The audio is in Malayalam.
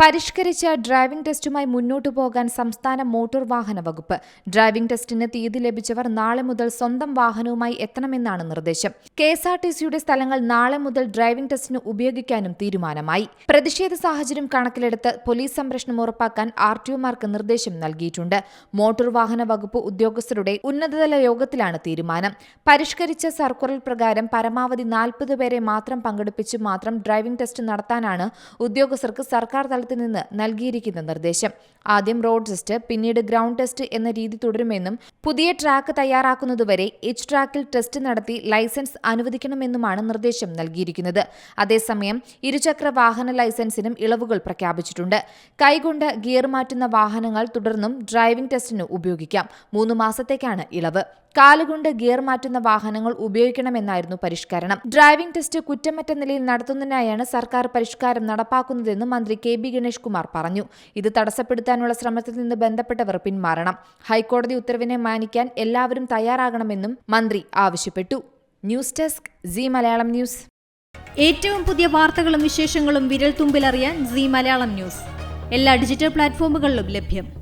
പരിഷ്കരിച്ച ഡ്രൈവിംഗ് ടെസ്റ്റുമായി മുന്നോട്ടു പോകാൻ സംസ്ഥാന മോട്ടോർ വാഹന വകുപ്പ്. ഡ്രൈവിംഗ് ടെസ്റ്റിന് തീയതി ലഭിച്ചവർ നാളെ മുതൽ സ്വന്തം വാഹനവുമായി എത്തണമെന്നാണ് നിർദ്ദേശം. കെ എസ് ആർ ടി സിയുടെ സ്ഥലങ്ങൾ നാളെ മുതൽ ഡ്രൈവിംഗ് ടെസ്റ്റിന് ഉപയോഗിക്കാനും തീരുമാനമായി. പ്രതിഷേധ സാഹചര്യം കണക്കിലെടുത്ത് പോലീസ് സംരക്ഷണം ഉറപ്പാക്കാൻ ആർ ടിഒമാർക്ക് നിർദ്ദേശം നൽകിയിട്ടുണ്ട്. മോട്ടോർ വാഹന വകുപ്പ് ഉദ്യോഗസ്ഥരുടെ ഉന്നതതല യോഗത്തിലാണ് തീരുമാനം. പരിഷ്കരിച്ച സർക്കുലർ പ്രകാരം പരമാവധി നാൽപ്പത് പേരെ മാത്രം പങ്കെടുപ്പിച്ച് മാത്രം ഡ്രൈവിംഗ് ടെസ്റ്റ് നടത്താനാണ് ഉദ്യോഗസ്ഥർക്ക് സർക്കാർ തലത്തിൽ നിന്ന് നൽകിയിരിക്കുന്ന നിർദ്ദേശം. ആദ്യം റോഡ് ടെസ്റ്റ് പിന്നീട് ഗ്രൗണ്ട് ടെസ്റ്റ് എന്ന രീതി തുടരുമെന്നും പുതിയ ട്രാക്ക് തയ്യാറാക്കുന്നതുവരെ എച്ച് ട്രാക്കിൽ ടെസ്റ്റ് നടത്തി ലൈസൻസ് അനുവദിക്കണമെന്നുമാണ് നിർദ്ദേശം നൽകിയിരിക്കുന്നത്. അതേസമയം ഇരുചക്ര വാഹന ലൈസൻസിനും ഇളവുകൾ പ്രഖ്യാപിച്ചിട്ടുണ്ട്. കൈകൊണ്ട് ഗിയർ മാറ്റുന്ന വാഹനങ്ങൾ തുടർന്നും ഡ്രൈവിംഗ് ടെസ്റ്റിന് ഉപയോഗിക്കാം. മൂന്ന് മാസത്തേക്കാണ് ഇളവ്. കാലുകൊണ്ട് ഗിയർ മാറ്റുന്ന വാഹനങ്ങൾ ഉപയോഗിക്കണമെന്നായിരുന്നു പരിഷ്കരണം. ഡ്രൈവിംഗ് ടെസ്റ്റ് കുറ്റമറ്റ നിലയിൽ നടത്തുന്നതിനായാണ് സർക്കാർ പരിഷ്കാരം നടപ്പാക്കുന്നതെന്ന് മന്ത്രി കെ. ബി. ഗണേഷ് കുമാർ പറഞ്ഞു. ഇത് തടസ്സപ്പെടുത്താനുള്ള ശ്രമത്തിൽ നിന്ന് ബന്ധപ്പെട്ടവർ പിന്മാറണം. ഹൈക്കോടതി ഉത്തരവിനെ മാനിക്കാൻ എല്ലാവരും തയ്യാറാകണമെന്നും മന്ത്രി ആവശ്യപ്പെട്ടു. News desk C Malayalam news. ഏറ്റവും പുതിയ വാർത്തകളും വിശേഷങ്ങളും വിരൽ തുമ്പിലറിയാൻ സി മലയാളം ന്യൂസ്. എല്ലാ ഡിജിറ്റൽ പ്ലാറ്റ്ഫോമുകളിലും ലഭ്യം.